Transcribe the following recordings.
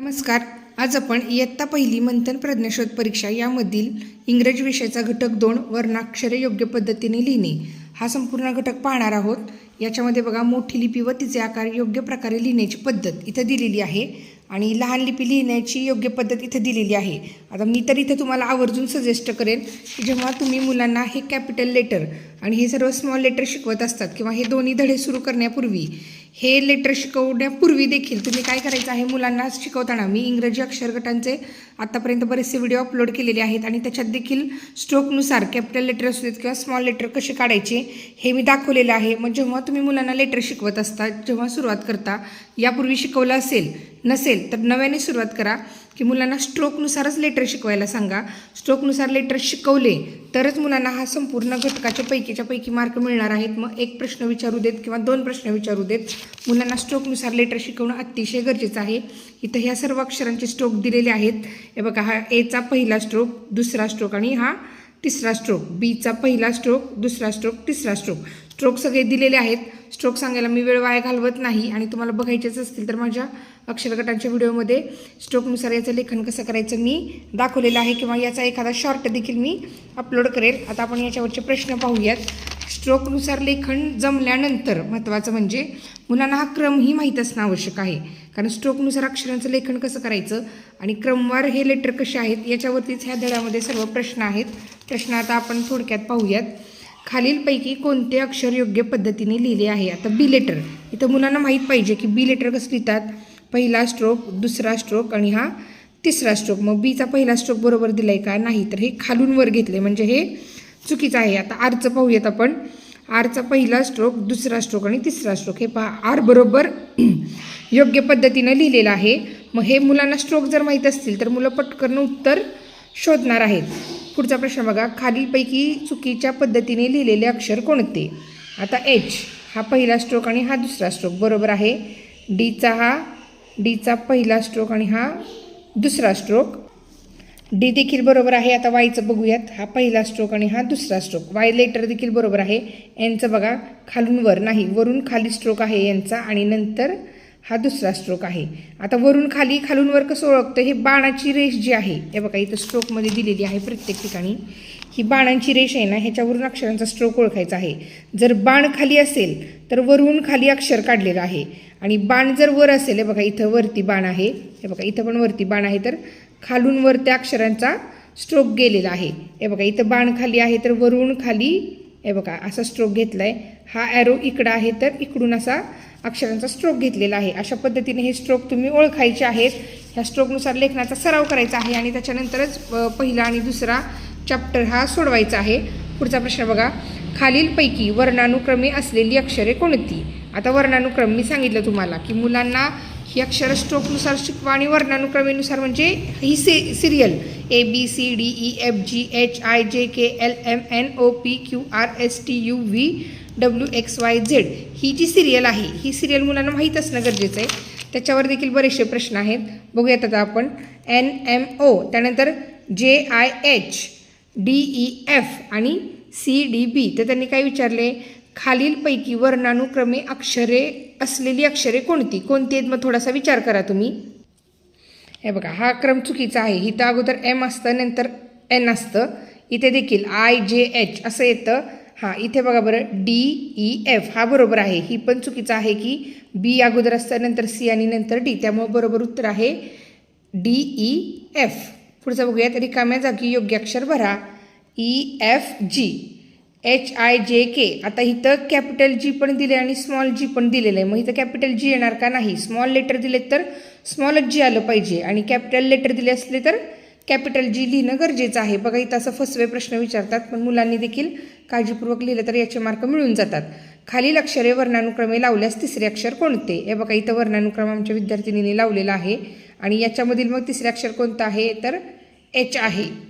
नमस्कार. आज आपण इयत्ता पहिली मंथन प्रज्ञाशोध परीक्षा यामधील इंग्रजी विषयाचा घटक दोन वर्णाक्षरे योग्य पद्धतीने लिहिणे. हा संपूर्ण घटक पाहणार आहोत. याच्यामध्ये बघा मोठी लिपी व तिचे आकार योग्य प्रकारे लिहिण्याची पद्धत इथं दिलेली आहे. आणि लहान लिपी लिहिण्याची योग्य पद्धत इथं दिलेली आहे. आता मी तर इथं तुम्हाला आवर्जून सजेस्ट करेन की जेव्हा तुम्ही मुलांना हे कॅपिटल लेटर आणि हे सर्व स्मॉल लेटर शिकवत असतात किंवा हे दोन्ही धडे सुरू करण्यापूर्वी हे लेटर शिकवण्यापूर्वी देखील तुम्ही काय करायचं आहे? मुलांना शिकवताना मी इंग्रजी अक्षरगटांचे आत्तापर्यंत बरेचसे व्हिडिओ अपलोड केलेले आहेत आणि त्याच्यात देखील स्ट्रोकनुसार कॅपिटल लेटर असू देत किंवा स्मॉल लेटर कसे काढायचे हे मी दाखवलेलं आहे. मग जेव्हा तुम्ही मुलांना लेटर शिकवत असता जेव्हा सुरुवात करता यापूर्वी शिकवलं असेल नसेल तर नव्याने सुरुवात करा की मुलांना स्ट्रोकनुसारच लेटर शिकवायला सांगा. स्ट्रोकनुसार लेटर शिकवले तरच मुलांना हा संपूर्ण घटकाच्या पैकीच्या पैकी मार्क मिळणार आहेत. मग एक प्रश्न विचारू देत किंवा दोन प्रश्न विचारू देत मुलांना स्ट्रोकनुसार लेटर शिकवणं अतिशय गरजेचं आहे. इथं ह्या सर्व अक्षरांचे स्ट्रोक दिलेले आहेत. हे बघा हा एचा पहिला स्ट्रोक दुसरा स्ट्रोक आणि हा तिसरा स्ट्रोक बीचा पहिला स्ट्रोक दुसरा स्ट्रोक तिसरा स्ट्रोक स्ट्रोक सगळे दिलेले आहेत. स्ट्रोक सांगायला मी वेळ वाया घालवत नाही आणि तुम्हाला बघायचेच असतील तर माझ्या अक्षरगटांच्या व्हिडिओमध्ये स्ट्रोकनुसार याचं लेखन कसं करायचं मी दाखवलेलं आहे किंवा याचा एखादा शॉर्ट देखील मी अपलोड करेल. आता आपण याच्यावरचे प्रश्न पाहूयात. स्ट्रोकनुसार लेखन जमल्यानंतर महत्त्वाचं म्हणजे मुलांना हा क्रमही माहीत असणं आवश्यक आहे. कारण स्ट्रोकनुसार अक्षरांचं लेखन कसं करायचं आणि क्रमवार हे लेटर कसे आहेत याच्यावरतीच ह्या धड्यामध्ये सर्व प्रश्न आहेत. प्रश्न आता आपण थोडक्यात पाहूयात. खालीलपैकी कोणते अक्षर योग्य पद्धतीने लिहिले आहे? आता बी लेटर. इथं मुलांना माहीत पाहिजे की बी लेटर कसं लिहितात? पहिला स्ट्रोक दुसरा स्ट्रोक आणि हा तिसरा स्ट्रोक मग बीचा पहिला स्ट्रोक बरोबर दिला आहे का? नाही. तर हे खालून वर घेतले म्हणजे हे चुकीचं आहे. आता आरचं पाहूयात आपण. आरचा पहिला स्ट्रोक दुसरा स्ट्रोक आणि तिसरा स्ट्रोक हे पहा. आर बरोबर योग्य पद्धतीनं लिहिलेलं आहे. मग हे मुलांना स्ट्रोक जर माहीत असतील तर मुलं पटकन उत्तर शोधणार आहेत. पुढचा प्रश्न बघा. खालीलपैकी चुकीच्या पद्धतीने लिहिलेले अक्षर कोणते? आता एच हा पहिला स्ट्रोक आणि हा दुसरा स्ट्रोक बरोबर आहे. डीचा हा डीचा पहिला स्ट्रोक आणि हा दुसरा स्ट्रोक डी देखील बरोबर आहे. आता वायचं बघूयात. हा पहिला स्ट्रोक आणि हा दुसरा स्ट्रोक वाय लेटर देखील बरोबर आहे. एनचं बघा. खालून वर नाही. वरून खाली स्ट्रोक आहे यांचा आणि नंतर हा दुसरा स्ट्रोक आहे. आता वरून खाली खालून वर कसं ओळखतं? हे बाणाची रेष जी आहे हे बघा इथं स्ट्रोकमध्ये दिलेली आहे प्रत्येक ठिकाणी. ही बाणांची रेष आहे ना ह्याच्यावरून अक्षरांचा स्ट्रोक ओळखायचा आहे. जर बाण खाली असेल तर वरून खाली अक्षर काढलेलं आहे. आणि बाण जर वर असेल हे बघा इथं वरती बाण आहे. हे बघा इथं पण वरती बाण आहे तर खालून वर त्या अक्षरांचा स्ट्रोक गेलेला आहे. हे बघा इथं बाण खाली आहे तर वरून खाली हे बघा असा स्ट्रोक घेतला आहे हा ॲरो इकडं आहे तर इकडून असा अक्षरांचा स्ट्रोक घेतलेला आहे. अशा पद्धतीने हे स्ट्रोक तुम्ही ओळखायचे आहेत. ह्या स्ट्रोकनुसार लेखनाचा सराव करायचा आहे आणि त्याच्यानंतरच पहिला आणि दुसरा चॅप्टर हा सोडवायचा आहे. पुढचा प्रश्न बघा. खालीलपैकी वर्णानुक्रमे असलेली अक्षरे कोणती? आता वर्णानुक्रम मी सांगितलं तुम्हाला की मुलांना ही अक्षरं स्ट्रोकनुसार शिकवा आणि वर्णानुक्रमेनुसार म्हणजे ही C serial A B C D E F G H I J K L M N O P Q R S T U V W X Y Z ही जी सिरियल आहे ही सिरियल मुलांना माहीत असणं गरजेचं आहे. त्याच्यावर देखील बरेचसे प्रश्न आहेत. बघूयात आता आपण. एन एम ओ त्यानंतर J I H D E F आणि सी डी बी तर त्यांनी काय विचारले? खालीलपैकी वर्णानुक्रमे अक्षरे असलेली अक्षरे कोणती? कोणती आहेत? मग थोडासा विचार करा तुम्ही. हे बघा हा क्रम चुकीचा आहे. इथं अगोदर एम असतं नंतर एन असतं. इथे देखील आय जे एच असं येतं. हां इथे बघा बरं डी ई एफ हा बरोबर आहे. ही पण चुकीचं आहे की बी अगोदर असतं नंतर सी आणि नंतर डी त्यामुळे बरोबर उत्तर आहे डी ई एफ पुढचं बघूयात. रिकाम्या जागी योग्य अक्षर भरा. E F G H I J K आता इथं कॅपिटल जी पण दिले आणि स्मॉल जी पण दिलेलं आहे मग इथं कॅपिटल जी येणार का नाही? स्मॉल लेटर दिलेत तर स्मॉलच जी आलं पाहिजे. आणि कॅपिटल लेटर दिले असले तर कॅपिटल जी लिहिणं गरजेचं आहे. बघा इथं असं फसवे प्रश्न विचारतात पण मुलांनी देखील काळजीपूर्वक लिहिलं तर याचे मार्क मिळून जातात. खालील अक्षरे वर्णानुक्रमे लावल्यास तिसरे अक्षर कोणते? हे बघा इथं वर्णानुक्रम आमच्या विद्यार्थिनीने लावलेला आहे. आणि याच्यामधील मग तिसरे अक्षर कोणतं आहे? तर एच आहे.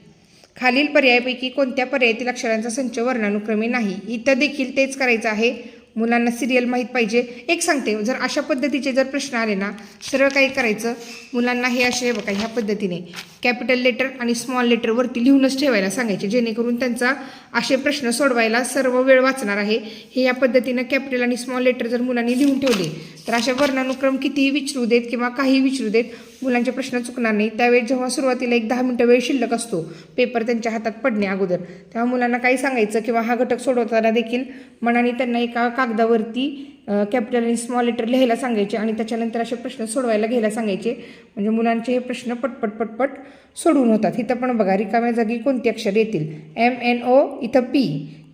खालील पर्यायापैकी कोणत्या पर्यायातील अक्षरांचा संच वर्णानुक्रमे नाही? इथं देखील तेच करायचं आहे. मुलांना सिरियल माहीत पाहिजे. एक सांगते जर अशा पद्धतीचे जर प्रश्न आले ना सरळ काही करायचं. मुलांना हे असे बघा ह्या पद्धतीने. कॅपिटल लेटर आणि स्मॉल लेटरवरती लिहूनच ठेवायला सांगायचे जेणेकरून त्यांचा असे प्रश्न सोडवायला सर्व वेळ वाचणार आहे. हे या पद्धतीनं कॅपिटल आणि स्मॉल लेटर जर मुलांनी लिहून ठेवले तर अशा वर्णानुक्रम कितीही विचारू देत किंवा काही विचारू देत मुलांचे प्रश्न चुकणार नाही. त्यावेळी जेव्हा सुरुवातीला एक दहा मिनटं वेळ शिल्लक असतो पेपर त्यांच्या हातात पडणे अगोदर. तेव्हा मुलांना काही सांगायचं किंवा हा घटक सोडवताना देखील मनाने त्यांना एका कागदावरती कॅपिटल आणि स्मॉल लेटर लिहायला सांगायचे आणि त्याच्यानंतर असे प्रश्न सोडवायला घ्यायला सांगायचे. म्हणजे मुलांचे हे प्रश्न पटपट पटपट सोडून होतात. इथं पण बघा रिकाम्या जागी कोणती अक्षर येतील? एम एन ओ इथं पी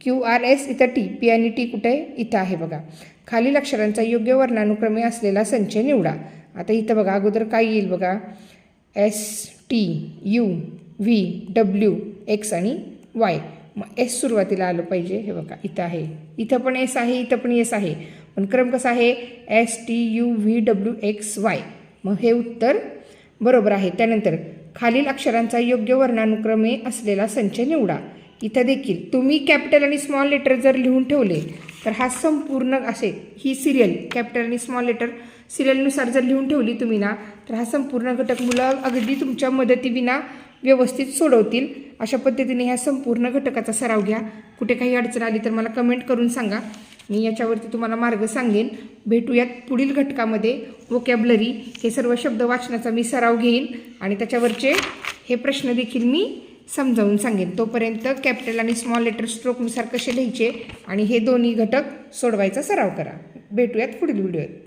क्यू आर एस इथं टी पी आणि टी कुठे? इथं आहे बघा. खालील अक्षरांचा योग्य वर्णानुक्रमे असलेला संच निवडा. आता इथं बघा अगोदर काय येईल बघा? S T U V W X आणि वाय मग एस सुरुवातीला आलं पाहिजे. हे बघा इथं आहे. इथं पण एस आहे इथं पण एस आहे. पण क्रम कसा आहे? S T U V W X Y मग हे उत्तर बरोबर आहे. त्यानंतर खालील अक्षरांचा योग्य वर्णानुक्रमे असलेला संच निवडा. इथं देखील तुम्ही कॅपिटल आणि स्मॉल लेटर जर लिहून ठेवले तर हा संपूर्ण असे ही सिरियल कॅपिटल आणि स्मॉल लेटर सिरियलनुसार जर लिहून ठेवली तुम्ही ना तर हा संपूर्ण घटक मुलं अगदी तुमच्या मदतीविना व्यवस्थित सोडवतील. अशा पद्धतीने ह्या संपूर्ण घटकाचा सराव घ्या. कुठे काही अडचण आली तर मला कमेंट करून सांगा. मी याच्यावरती तुम्हाला मार्ग सांगेन. भेटूयात पुढील घटकामध्ये. वोकॅबलरी हे सर्व शब्द वाचण्याचा मी सराव घेईन आणि त्याच्यावरचे हे प्रश्न देखील मी समजावून सांगेन. तोपर्यंत कॅपिटल आणि स्मॉल लेटर स्ट्रोकनुसार कसे लिहायचे आणि हे दोन्ही घटक सोडवायचा सराव करा. भेटूयात पुढील व्हिडिओत